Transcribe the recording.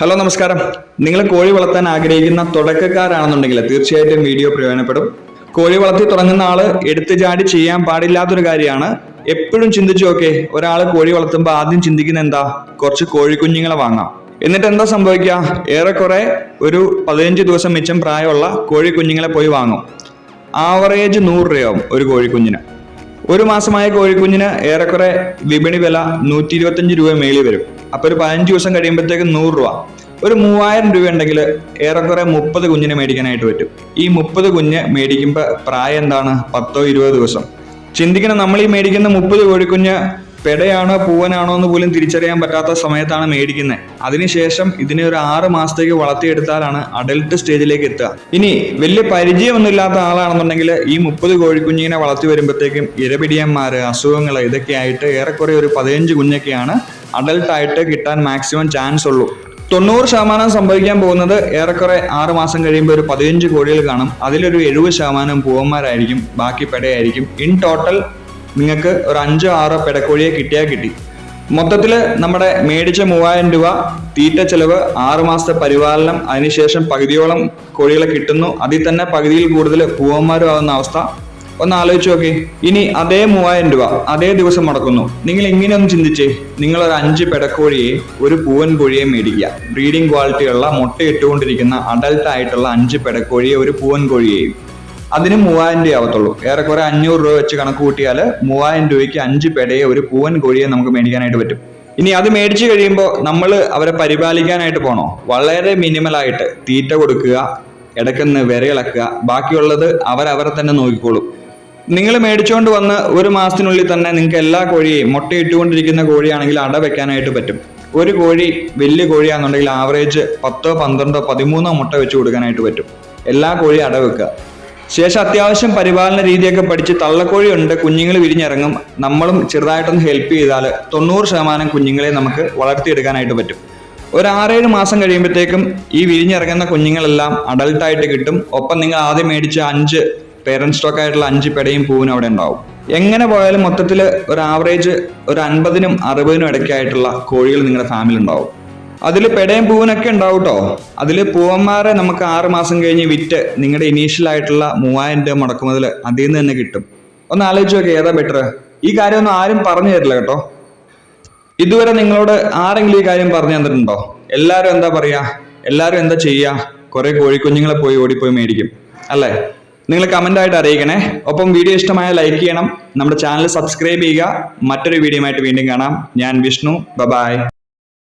Hello നമസ്കാരം. നിങ്ങൾ കോഴി വളർത്താൻ ആഗ്രഹിക്കുന്ന തുടക്കക്കാരാണെന്നുണ്ടെങ്കിൽ തീർച്ചയായിട്ടും വീഡിയോ പ്രയോജനപ്പെടും. കോഴി വളർത്തി തുടങ്ങുന്ന ആൾ എടുത്തു ചാടി ചെയ്യാൻ പാടില്ലാത്തൊരു കാര്യമാണ്. എപ്പോഴും ചിന്തിച്ചു ഓക്കെ ഒരാൾ കോഴി വളർത്തുമ്പോൾ ആദ്യം ചിന്തിക്കുന്ന എന്താ? കുറച്ച് കോഴിക്കുഞ്ഞുങ്ങളെ വാങ്ങാം. എന്നിട്ട് എന്താ സംഭവിക്കുക? ഏറെക്കുറെ ഒരു പതിനഞ്ച് ദിവസം മിച്ചം പ്രായമുള്ള കോഴിക്കുഞ്ഞുങ്ങളെ പോയി വാങ്ങും. ആവറേജ് നൂറ് രൂപയാവും ഒരു കോഴിക്കുഞ്ഞിന്. ഒരു മാസമായ കോഴിക്കുഞ്ഞിന് ഏറെക്കുറെ വിപണി വില നൂറ്റി ഇരുപത്തഞ്ച് രൂപ മേളിൽ വരും. അപ്പൊ ഒരു പതിനഞ്ച് ദിവസം കഴിയുമ്പോഴത്തേക്ക് നൂറ് രൂപ. ഒരു മൂവായിരം രൂപ ഉണ്ടെങ്കിൽ ഏറെക്കുറെ മുപ്പത് കുഞ്ഞിനെ മേടിക്കാനായിട്ട് പറ്റും. ഈ മുപ്പത് കുഞ്ഞ് മേടിക്കുമ്പോൾ പ്രായം എന്താണ്? പത്തോ ഇരുപതോ ദിവസം. ചിന്തിക്കണം നമ്മൾ ഈ മേടിക്കുന്ന മുപ്പത് കോഴിക്കുഞ്ഞ് പെടയാണോ പൂവനാണോ എന്ന് പോലും തിരിച്ചറിയാൻ പറ്റാത്ത സമയത്താണ് മേടിക്കുന്നത് അതിനുശേഷം ഇതിനെ ഒരു ആറ് മാസത്തേക്ക് വളർത്തിയെടുത്താലാണ് അഡൽട്ട് സ്റ്റേജിലേക്ക് എത്തുക. ഇനി വലിയ പരിചയമൊന്നുമില്ലാത്ത ആളാണെന്നുണ്ടെങ്കിൽ ഈ മുപ്പത് കോഴിക്കുഞ്ഞിനെ വളർത്തി വരുമ്പോഴത്തേക്കും ഇരപിടിയന്മാർ അസുഖങ്ങൾ ഇതൊക്കെ ആയിട്ട് ഏറെക്കുറെ ഒരു പതിനഞ്ച് കുഞ്ഞൊക്കെയാണ് അഡൽട്ടായിട്ട് കിട്ടാൻ മാക്സിമം ചാൻസ് ഉള്ളൂ. തൊണ്ണൂറ് ശതമാനം സംഭവിക്കാൻ പോകുന്നത് ഏറെക്കുറെ ആറ് മാസം കഴിയുമ്പോൾ ഒരു പതിനഞ്ച് കോഴികൾ കാണും. അതിലൊരു എഴുപത് ശതമാനം പൂവന്മാരായിരിക്കും ബാക്കി പെടയായിരിക്കും. ഇൻ ടോട്ടൽ നിങ്ങൾക്ക് ഒരു അഞ്ചോ ആറോ പെടക്കോഴിയെ കിട്ടിയാൽ കിട്ടി. മൊത്തത്തിൽ നമ്മുടെ മേടിച്ച മൂവായിരം രൂപ തീറ്റ ചെലവ് ആറ് മാസത്തെ പരിപാലനം അതിനുശേഷം പകുതിയോളം കോഴികളെ കിട്ടുന്നു. അതിൽ തന്നെ പകുതിയിൽ കൂടുതൽ പൂവന്മാരും ആകുന്ന അവസ്ഥ. ഒന്ന് ആലോചിച്ച് നോക്കി. ഇനി അതേ മൂവായിരം രൂപ അതേ ദിവസം മുടക്കുന്നു. നിങ്ങൾ ഇങ്ങനെ ഒന്ന് ചിന്തിച്ചേ. നിങ്ങൾ ഒരു അഞ്ച് പെടക്കോഴിയെ ഒരു പൂവൻ കോഴിയെ മേടിക്കുക. ബ്രീഡിംഗ് ക്വാളിറ്റിയുള്ള മുട്ടയിട്ടുകൊണ്ടിരിക്കുന്ന അഡൽട്ട് ആയിട്ടുള്ള അഞ്ച് പെടക്കോഴിയെ ഒരു പൂവൻ കോഴിയെയും. അതിന് മൂവായിരം രൂപ ആവത്തുള്ളൂ. ഏറെക്കുറെ അഞ്ഞൂറ് രൂപ വെച്ച് കണക്ക് കൂട്ടിയാൽ മൂവായിരം രൂപയ്ക്ക് അഞ്ച് പെടയെ ഒരു പൂവൻ കോഴിയെ നമുക്ക് മേടിക്കാനായിട്ട് പറ്റും. ഇനി അത് മേടിച്ചു കഴിയുമ്പോൾ നമ്മൾ അവരെ പരിപാലിക്കാനായിട്ട് പോണോ? വളരെ മിനിമലായിട്ട് തീറ്റ കൊടുക്കുക ഇടയ്ക്കൊന്ന് വിരയിളക്കുക ബാക്കിയുള്ളത് അവരവരെ തന്നെ നോക്കിക്കോളും. നിങ്ങൾ മേടിച്ചുകൊണ്ട് വന്ന് ഒരു മാസത്തിനുള്ളിൽ തന്നെ നിങ്ങൾക്ക് എല്ലാ കോഴിയെയും മുട്ടയിട്ടുകൊണ്ടിരിക്കുന്ന കോഴിയാണെങ്കിൽ അട വെക്കാനായിട്ട് പറ്റും. ഒരു കോഴി വലിയ കോഴിയാണെന്നുണ്ടെങ്കിൽ ആവറേജ് പത്തോ പന്ത്രണ്ടോ പതിമൂന്നോ മുട്ട വെച്ച് കൊടുക്കാനായിട്ട് പറ്റും. എല്ലാ കോഴിയും അട വെക്കുക. ശേഷം അത്യാവശ്യം പരിപാലന രീതിയൊക്കെ പഠിച്ച് തള്ളക്കോഴി ഉണ്ട് കുഞ്ഞുങ്ങൾ വിരിഞ്ഞിറങ്ങും. നമ്മളും ചെറുതായിട്ടൊന്ന് ഹെൽപ്പ് ചെയ്താൽ തൊണ്ണൂറ് ശതമാനം കുഞ്ഞുങ്ങളെ നമുക്ക് വളർത്തിയെടുക്കാനായിട്ട് പറ്റും. ഒരു ആറേഴ് മാസം കഴിയുമ്പോഴത്തേക്കും ഈ വിരിഞ്ഞിറങ്ങുന്ന കുഞ്ഞുങ്ങളെല്ലാം അഡൽട്ടായിട്ട് കിട്ടും. ഒപ്പം നിങ്ങൾ ആദ്യം മേടിച്ച അഞ്ച് പേരൻസ് സ്റ്റോക്ക് ആയിട്ടുള്ള അഞ്ച് പെടയും പൂവിനും അവിടെ ഉണ്ടാവും. എങ്ങനെ പോയാലും മൊത്തത്തിൽ ഒരു ആവറേജ് ഒരു അൻപതിനും അറുപതിനും ഇടയ്ക്കായിട്ടുള്ള കോഴികൾ നിങ്ങളുടെ ഫാമിലി ഉണ്ടാവും. അതിൽ പെടയും പൂവനൊക്കെ ഉണ്ടാവും കേട്ടോ അതിൽ പൂവന്മാരെ നമുക്ക് ആറ് മാസം കഴിഞ്ഞ് വിറ്റ് നിങ്ങളുടെ ഇനീഷ്യൽ ആയിട്ടുള്ള മൂവായിരം രൂപ മുടക്കുമുതൽ അതിൽ നിന്ന് തന്നെ കിട്ടും. ഒന്ന് ആലോചിച്ച് നോക്കി ഏതാ ബെറ്റർ ഈ കാര്യമൊന്നും ആരും പറഞ്ഞു തരില്ല കേട്ടോ. ഇതുവരെ നിങ്ങളോട് ആരെങ്കിലും ഈ കാര്യം പറഞ്ഞു തന്നിട്ടുണ്ടോ? എല്ലാവരും എന്താ പറയുക എല്ലാവരും എന്താ ചെയ്യുക കുറേ കോഴിക്കുഞ്ഞുങ്ങളെ പോയി ഓടിപ്പോയി മേടിക്കും. അല്ലേ? നിങ്ങൾ കമന്റ് ആയിട്ട് അറിയിക്കണേ. ഒപ്പം വീഡിയോ ഇഷ്ടമായ ലൈക്ക് ചെയ്യണം. നമ്മുടെ ചാനൽ സബ്സ്ക്രൈബ് ചെയ്യുക. മറ്റൊരു വീഡിയോ ആയിട്ട് വീണ്ടും കാണാം. ഞാൻ വിഷ്ണു. ബബായ്